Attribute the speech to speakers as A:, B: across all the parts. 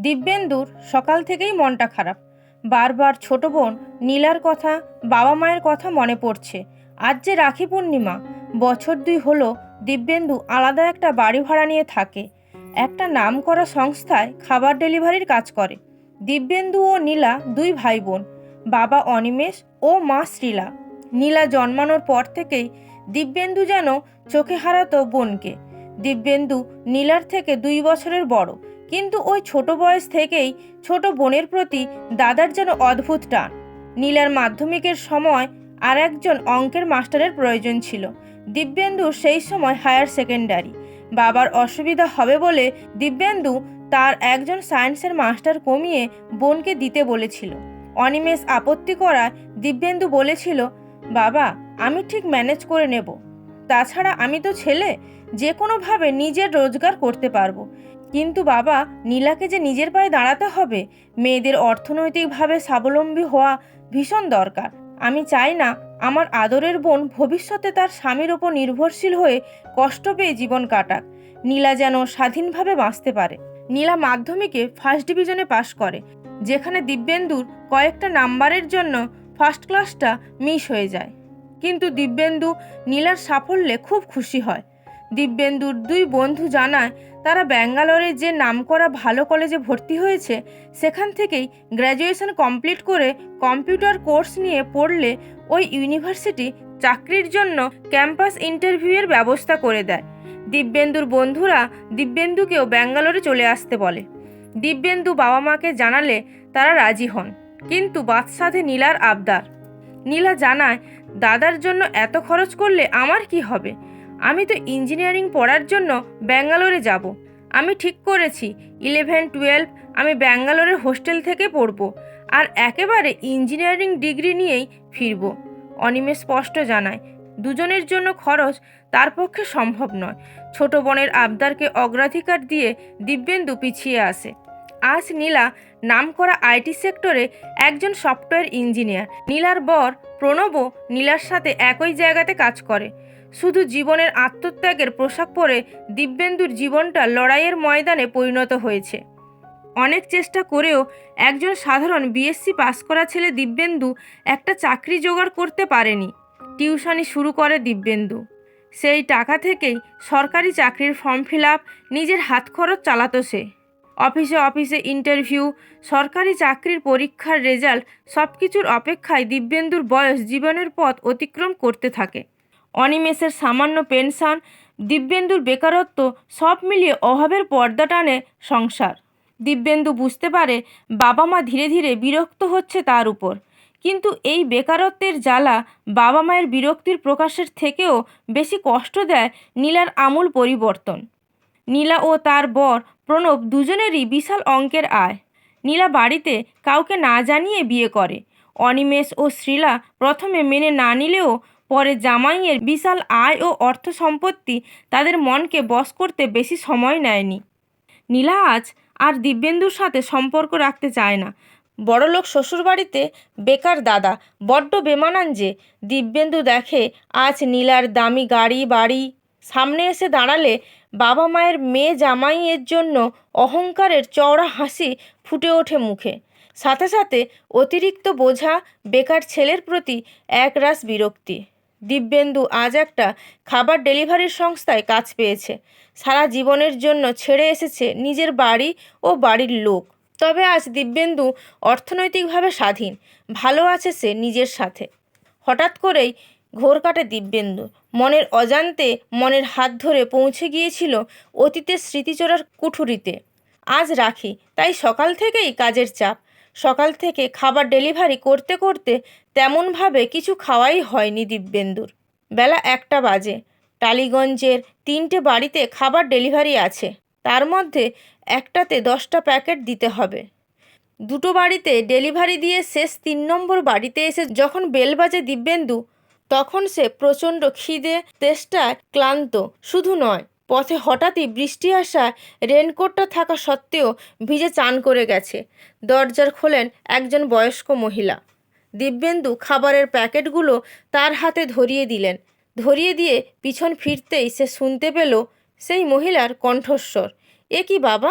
A: দিব্যেন্দুর সকাল থেকেই মনটা খারাপ। বারবার ছোট বোন নীলার কথা, বাবা মায়ের কথা মনে পড়ছে। আজ যে রাখি পূর্ণিমা, বছর দুই হলো দিব্যেন্দু আলাদা একটা বাড়ি ভাড়া নিয়ে থাকে। একটা নামকরা সংস্থায় খাবার ডেলিভারির কাজ করে। দিব্যেন্দু ও নীলা দুই ভাই বোন বাবা অনিমেষ ও মা শ্রীলা। নীলা জন্মানোর পর থেকেই দিব্যেন্দু যেন চোখে হারাতো বোনকে। দিব্যেন্দু নীলার থেকে দুই বছরের বড়। কিন্তু ওই ছোট বয়স থেকেই ছোট বোনের প্রতি দাদার যেন অদ্ভুত টান। নীলার মাধ্যমিকের সময় আর একজন অঙ্কের মাস্টারের প্রয়োজন ছিল। দিব্যেন্দু সেই সময় হায়ার সেকেন্ডারি। বাবার অসুবিধা হবে বলে দিব্যেন্দু তার একজন সায়েন্সের মাস্টার কমিয়ে বোনকে দিতে বলেছিল। অনিমেষ আপত্তি করায় দিব্যেন্দু বলেছিল, বাবা, আমি ঠিক ম্যানেজ করে নেব। তাছাড়া আমি তো ছেলে যে কোনোভাবে নিজের রোজগার করতে পারব। কিন্তু বাবা, নীলাকে যে নিজের পায়ে দাঁড়াতে হবে, মেয়েদের অর্থনৈতিকভাবে স্বাবলম্বী হওয়া ভীষণ দরকার। আমি চাই না আমার আদরের বোন ভবিষ্যতে তার স্বামীর ওপর নির্ভরশীল হয়ে কষ্ট পেয়ে জীবন কাটাক। নীলা যেন স্বাধীনভাবে বাঁচতে পারে। নীলা মাধ্যমিকে ফার্স্ট ডিভিশনে পাশ করে, যেখানে দিব্যেন্দুর কয়েকটা নাম্বারের জন্য ফার্স্ট ক্লাসটা মিস হয়ে যায়। কিন্তু দিব্যেন্দু নীলার সাফল্যে খুব খুশি হয়। দিব্যেন্দুর দুই বন্ধু জানায় তারা ব্যাঙ্গালোরে যে নামকরা ভালো কলেজে ভর্তি হয়েছে, সেখান থেকেই গ্র্যাজুয়েশন কমপ্লিট করে কম্পিউটার কোর্স নিয়ে পড়লে ওই ইউনিভার্সিটি চাকরির জন্য ক্যাম্পাস ইন্টারভিউয়ের ব্যবস্থা করে দেয়। দিব্যেন্দুর বন্ধুরা দিব্যেন্দুকেও ব্যাঙ্গালোরে চলে আসতে বলে। দিব্যেন্দু বাবা মাকে জানালে তারা রাজি হন, কিন্তু বাদশাধে নীলার আবদার। নীলা জানায়, দাদার জন্য এত খরচ করলে আমার কি হবে? আমি তো ইঞ্জিনিয়ারিং পড়ার জন্য ব্যাঙ্গালোরে যাব। আমি ঠিক করেছি ইলেভেন টুয়েলভ আমি ব্যাঙ্গালোরের হোস্টেল থেকে পড়ব আর একেবারে ইঞ্জিনিয়ারিং ডিগ্রি নিয়েই ফিরব। অনিমে স্পষ্ট জানায়, দুজনের জন্য খরচ তার পক্ষে সম্ভব নয়। ছোট বোনের আবদারকে অগ্রাধিকার দিয়ে দিব্যেন্দু পিছিয়ে আসে। আজ নীলা নামকরা আইটি সেক্টরে একজন সফটওয়্যার ইঞ্জিনিয়ার। নীলার বর প্রণবও নীলার সাথে একই জায়গাতে কাজ করে। শুধু জীবনের আত্মত্যাগের পোশাক পরে দিব্যেন্দুর জীবনটা লড়াইয়ের ময়দানে পরিণত হয়েছে। অনেক চেষ্টা করেও একজন সাধারণ বিএসসি পাস করা ছেলে দিব্যেন্দু একটা চাকরি জোগাড় করতে পারেনি। টিউশনি শুরু করে দিব্যেন্দু। সেই টাকা থেকেই সরকারি চাকরির ফর্ম ফিল আপ নিজের হাত খরচ চালাতো সে। অফিসে অফিসে ইন্টারভিউ, সরকারি চাকরির পরীক্ষার রেজাল্ট সব কিছুর অপেক্ষায় দিব্যেন্দুর বয়স জীবনের পথ অতিক্রম করতে থাকে। অনিমেষের সামান্য পেনশন, দিব্যেন্দুর বেকারত্ব সব মিলিয়ে অভাবের পর্দা টানে সংসার। দিব্যেন্দু বুঝতে পারে বাবা মা ধীরে ধীরে বিরক্ত হচ্ছে তার উপর। কিন্তু এই বেকারত্বের জ্বালা বাবা মায়ের বিরক্তির প্রকাশের থেকেও বেশি কষ্ট দেয় নীলার আমূল পরিবর্তন। নীলা ও তার বর প্রণব দুজনেরই বিশাল অঙ্কের আয়। নীলা বাড়িতে কাউকে না জানিয়ে বিয়ে করে। অনিমেষ ও শ্রীলা প্রথমে মেনে না নিলেও পরে জামাইয়ের বিশাল আয় ও অর্থ সম্পত্তি তাদের মনকে বশ করতে বেশি সময় নেয়নি। নীলা আজ আর দিব্যেন্দুর সাথে সম্পর্ক রাখতে চায় না। বড়লোক শ্বশুরবাড়িতে বেকার দাদা, বড্ড বেমানান যে, দিব্যেন্দু দেখে আজ নীলার দামি গাড়ি, বাড়ি, সামনে এসে দাঁড়ালে বাবা মায়ের মেয়ে জামাইয়ের জন্য অহংকারের চওড়া হাসি ফুটে ওঠে মুখে। সাথে সাথে অতিরিক্ত বোঝা বেকার ছেলের প্রতি একরাশ বিরক্তি। দিব্যেন্দু আজ একটা খাবার ডেলিভারির সংস্থায় কাজ পেয়েছে। সারা জীবনের জন্য ছেড়ে এসেছে নিজের বাড়ি ও বাড়ির লোক। তবে আজ দিব্যেন্দু অর্থনৈতিকভাবে স্বাধীন, ভালো আছে সে নিজের সাথে। হঠাৎ করেই ঘোর কাটে দিব্যেন্দু মনের অজান্তে মনের হাত ধরে পৌঁছে গিয়েছিল অতীতের স্মৃতিচোরার কুঠুরিতে। আজ রাখি, তাই সকাল থেকেই কাজের চাপ। সকাল থেকে খাবার ডেলিভারি করতে করতে তেমনভাবে কিছু খাওয়াই হয়নি দিব্যেন্দুর। বেলা একটা বাজে। টালিগঞ্জের তিনটে বাড়িতে খাবার ডেলিভারি আছে। তার মধ্যে একটাতে দশটা প্যাকেট দিতে হবে। দুটো বাড়িতে ডেলিভারি দিয়ে শেষ তিন নম্বর বাড়িতে এসে যখন বেল বাজে দিব্যেন্দু, তখন সে প্রচণ্ড খিদে, তেষ্টায় ক্লান্ত। শুধু নয় পথে হঠাৎই বৃষ্টি আসায় রেনকোটটা থাকা সত্ত্বেও ভিজে চান করে গেছে। দরজার খোলেন একজন বয়স্ক মহিলা। দিব্যেন্দু খাবারের প্যাকেটগুলো তার হাতে ধরিয়ে দিলেন। ধরিয়ে দিয়ে পিছন ফিরতেই সে শুনতে পেল সেই মহিলার কণ্ঠস্বর। এ কি বাবা,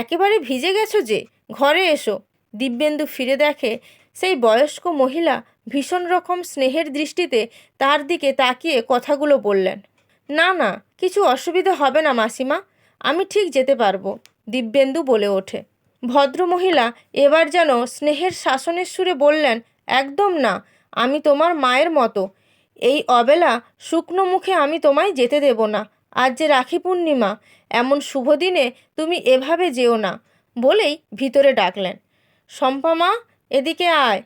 A: একেবারে ভিজে গেছো যে? ঘরে এসো। দিব্যেন্দু ফিরে দেখে সেই বয়স্ক মহিলা ভীষণ রকম স্নেহের দৃষ্টিতে তার দিকে তাকিয়ে কথাগুলো বললেন। না না, কিছু অসুবিধা হবে না, মাসিমা। আমি ঠিক যেতে পারব, দিব্যেন্দু বলে ওঠে। ভদ্রমহিলা, এবার যেন স্নেহের শাসনের সুরে বললেন, একদম না, আমি তোমার মায়ের মতো। এই অবেলা শুকনো মুখে আমি তোমায় যেতে দেব না। আজ যে রাখি পূর্ণিমা, এমন শুভ দিনে তুমি এভাবে যেও না, বলেই ভিতরে ডাকলেন। শম্পা মা, এদিকে আয়।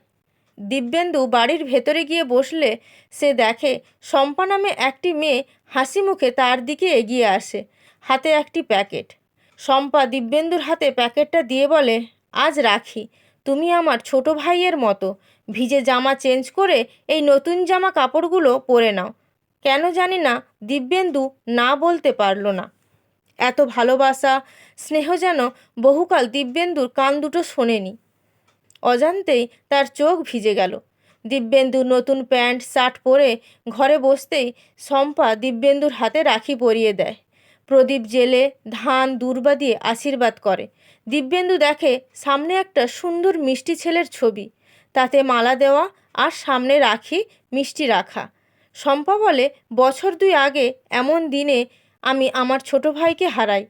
A: দিব্যেন্দু বাড়ির ভেতরে গিয়ে বসলে সে দেখে, শম্পা নামে একটি মেয়ে হাসি মুখে তার দিকে এগিয়ে আসে, হাতে একটি প্যাকেট। শম্পা দিব্যেন্দুর হাতে প্যাকেটটা দিয়ে বলে, আজ রাখি, তুমি আমার ছোট ভাইয়ের মতো, ভিজে জামা চেঞ্জ করে এই নতুন জামা কাপড়গুলো পরে নাও। কেন জানি না, দিব্যেন্দু না বলতে পারল না। এত ভালোবাসা, স্নেহ যেন বহুকাল দিব্যেন্দুর কান দুটো শোনেনি। অজান্তেই তার চোখ ভিজে গেল। দিব্যেন্দু নতুন প্যান্ট, শার্ট পরে ঘরে বসতেই শম্পা দিব্যেন্দুর হাতে রাখি পরিয়ে দেয়। প্রদীপ জেলে ধান, দূর্বা দিয়ে আশীর্বাদ করে। দিব্যেন্দু দেখে সামনে একটা সুন্দর মিষ্টি ছেলের ছবি। তাতে মালা দেওয়া আর সামনে রাখি, মিষ্টি রাখা। শম্পা বলে, বছর দুই আগে এমন দিনে আমি আমার ছোট ভাইকে হারাই।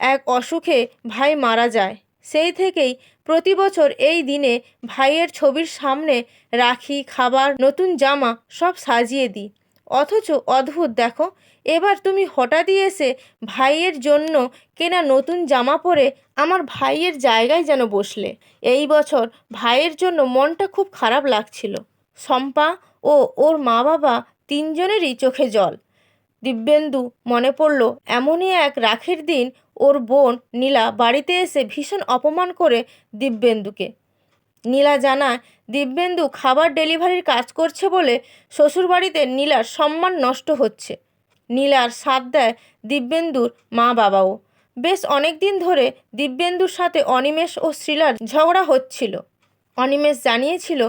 A: এক অসুখে ভাই মারা যায়। সেই থেকেই প্রতি বছর এই দিনে ভাইয়ের ছবির সামনে রাখি, খাবার, নতুন জামা সব সাজিয়ে দিই। অথচ অদ্ভুত, দেখো, এবার তুমি হঠাৎই এসে ভাইয়ের জন্য কেনা নতুন জামা পরে আমার ভাইয়ের জায়গায় যেন বসলে। এই বছর ভাইয়ের জন্য মনটা খুব খারাপ লাগছিল। শম্পা ও ওর মা বাবা তিনজনেরই চোখে জল। দিব্যেন্দু, মনে পড়ল, এমনই এক রাখির দিন ওর বোন নীলা বাড়িতে এসে ভীষণ অপমান করে দিব্যেন্দুকে। নীলা জানায়, দিব্যেন্দু খাবার ডেলিভারির কাজ করছে বলে শ্বশুরবাড়িতে নীলার সম্মান নষ্ট হচ্ছে। নীলার সাথ দেয় দিব্যেন্দুর মা বাবাও বেশ অনেক দিন ধরে দিব্যেন্দুর সাথে অনিমেষ ও শ্রীলার ঝগড়া হচ্ছিল। অনিমেষ জানিয়েছিল,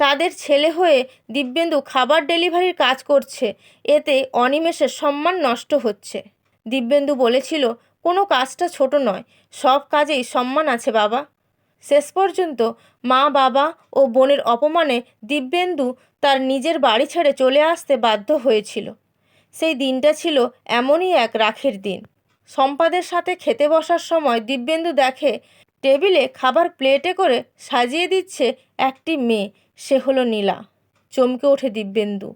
A: তাদের ছেলে হয়ে দিব্যেন্দু খাবার ডেলিভারির কাজ করছে। এতে অনিমেষের সম্মান নষ্ট হচ্ছে। দিব্যেন্দু বলেছিল কোনো কাজটা ছোট নয়, সব কাজেই সম্মান আছে বাবা। শেষ পর্যন্ত মা, বাবা ও বোনের অপমানে দিব্যেন্দু তার নিজের বাড়ি ছেড়ে চলে আসতে বাধ্য হয়েছিল। সেই দিনটা ছিল এমনই এক রাখের দিন। সম্পাদের সাথে খেতে বসার সময় দিব্যেন্দু দেখে, টেবিলে খাবার প্লেটে করে সাজিয়ে দিচ্ছে একটি মেয়ে, সে হলো নীলা। চমকে ওঠে দিব্যেন্দু।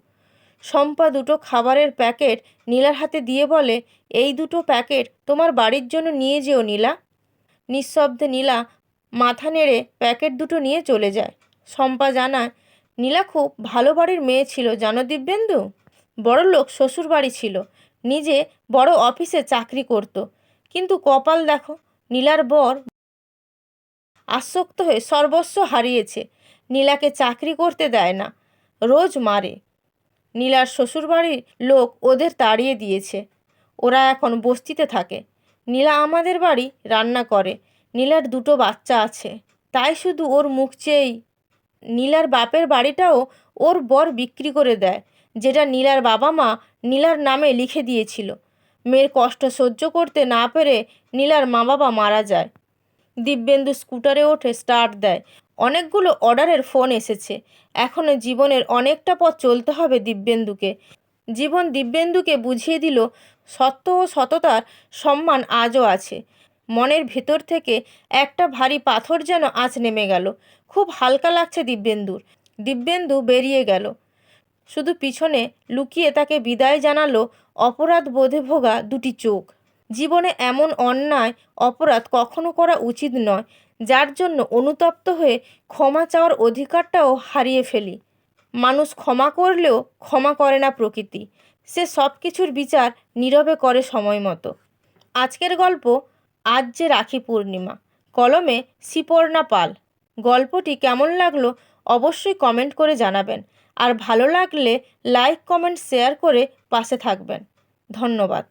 A: শম্পা দুটো খাবারের প্যাকেট নীলার হাতে দিয়ে বলে, এই দুটো প্যাকেট তোমার বাড়ির জন্য নিয়ে যেও নীলা। নিঃশব্দে নীলা মাথা নেড়ে প্যাকেট দুটো নিয়ে চলে যায়। শম্পা জানায়, নীলা খুব ভালো বাড়ির মেয়ে ছিল, জানো দিব্যেন্দু? বড় লোক, শ্বশুর বাড়ি ছিল। নিজে বড় অফিসে চাকরি করত। কিন্তু কপাল দেখো, নীলার বর আসক্ত হয়ে সর্বস্ব হারিয়েছে। নীলাকে চাকরি করতে দেয় না, রোজ মারে। নীলার শ্বশুরবাড়ির লোক ওদের তাড়িয়ে দিয়েছে। ওরা এখন বস্তিতে থাকে। নীলা আমাদের বাড়ি রান্না করে। নীলার দুটো বাচ্চা আছে। তাই শুধু ওর মুখ চেয়েই নীলার বাপের বাড়িটাও ওর বর বিক্রি করে দেয়, যেটা নীলার বাবা মা নীলার নামে লিখে দিয়েছিল। মেয়ের কষ্ট সহ্য করতে না পেরে নীলার মা বাবা মারা যায়। দিব্যেন্দু স্কুটারে ওঠে স্টার্ট দেয়। অনেকগুলো অর্ডারের ফোন এসেছে। এখনও জীবনের অনেকটা পথ চলতে হবে দিব্যেন্দুকে। জীবন দিব্যেন্দুকে বুঝিয়ে দিল, সত্য ও সততার সম্মান আজও আছে। মনের ভেতর থেকে একটা ভারী পাথর যেন আজ নেমে গেল। খুব হালকা লাগছে দিব্যেন্দুর। দিব্যেন্দু বেরিয়ে গেল। শুধু পিছনে লুকিয়ে তাকে বিদায় জানালো অপরাধ বোধে ভোগা দুটি চোখ। জীবনে এমন অন্যায় অপরাধ কখনো করা উচিত নয় যার জন্য অনুতপ্ত হয়ে ক্ষমা চাওয়ার অধিকারটাও হারিয়ে ফেলি। মানুষ ক্ষমা করলেও ক্ষমা করে না প্রকৃতি। সে সব কিছুর বিচার নীরবে করে সময় মতো। আজকের গল্প আজ যে রাখি পূর্ণিমা। কলমে সিপর্ণা পাল। গল্পটি কেমন লাগল অবশ্যই কমেন্ট করে জানাবেন। আর ভালো লাগলে লাইক, কমেন্ট, শেয়ার করে পাশে থাকবেন। ধন্যবাদ।